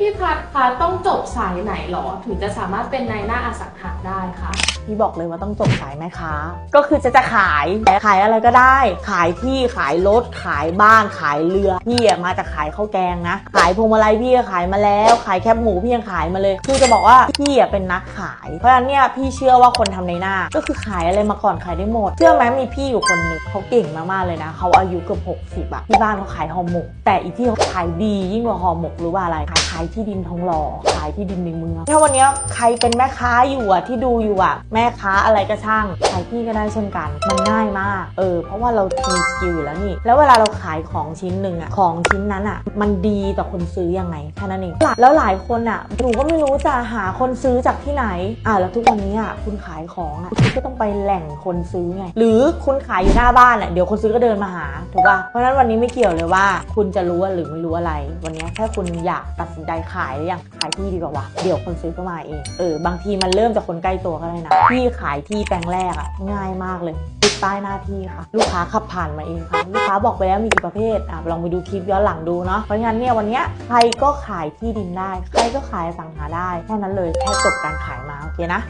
พี่พัดคะต้องจบสายไหนหรอ ถึงจะสามารถเป็นนายหน้าอสังหาได้คะพี่บอกเลยว่าต้องจบสายแม่ค้า ก็คือจะจะขายขายอะไรก็ได้ ขายที่ขายรถขายบ้านขายเรือพี่อะมาจากขายข้าวแกงนะ ขายพวงมาลัยพี่ก็ขายมาแล้ว ขายแคบหมูพี่ยังขายมาเลย คือจะบอกว่าพี่อะเป็นนักขาย เพราะฉะนั้นเนี่ยพี่เชื่อว่าคนทำในหน้า ก็คือขายอะไรมาก่อนขายได้หมด เชื่อไหมมีพี่อยู่คนหนึงเขาเก่งมากๆเลยนะเขาอายุเกือบ60อะที่บ้านเขาขายห่อหมก แต่อีกที่เขาขายดียิ่งกว่าห่อหมกรู้ว่าอะไรขายขายที่ดินทองหล่อขายที่ดินในเมืองถ้าวันนี้ใครเป็นแม่ค้าอยู่อะที่ดูอยู่อะแม่ค้าอะไรก็ช่างขายที่ก็ได้เช่นกัน มันง่ายมาก เออ เพราะว่าเรามีสกิลอยู่แล้วนี่ แล้วเวลาเราขายของชิ้นหนึ่งอะของชิ้นนั้นอะมันดีต่อคนซื้อยังไงแค่นั้นเองแล้วหลายคนอะหนูก็ไม่รู้จะหาคนซื้อจากที่ไหนอะแล้วทุกวันนี้อะคุณขายของอะคุณก็ต้องไปแหล่งคนซื้อไง หรือคุณขายอยู่หน้าบ้านอะเดี๋ยวคนซื้อก็เดินมาหาถูกป่ะเพราะฉะนั้นวันนี้ไม่เกี่ยวเลยว่า คุณจะรู้หรือไม่รู้อะไร วันนี้แค่คุณอยากตัดสินใจขายหรือยังขายที่ดีกว่าวะเดี๋ยวคนซื้อก็มาเองเออบางทีมันเริ่มจากคนใกล้ตัวก็ได้นะพี่ขายที่แปลงแรกอะง่ายมากเลยติดป้ายหน้าที่ค่ะ ลูกค้าขับผ่านมาเองค่ะลูกค้าบอกไปแล้วมีกี่ประเภทอะลองไปดูคลิปย้อนหลังดูเนาะเพราะฉะนั้นเนี่ยวันเนี้ยใครก็ขายที่ดินได้ ใครก็ขายสังหาได้แค่นั้นเลยแค่จบการขายมาโอเคนะ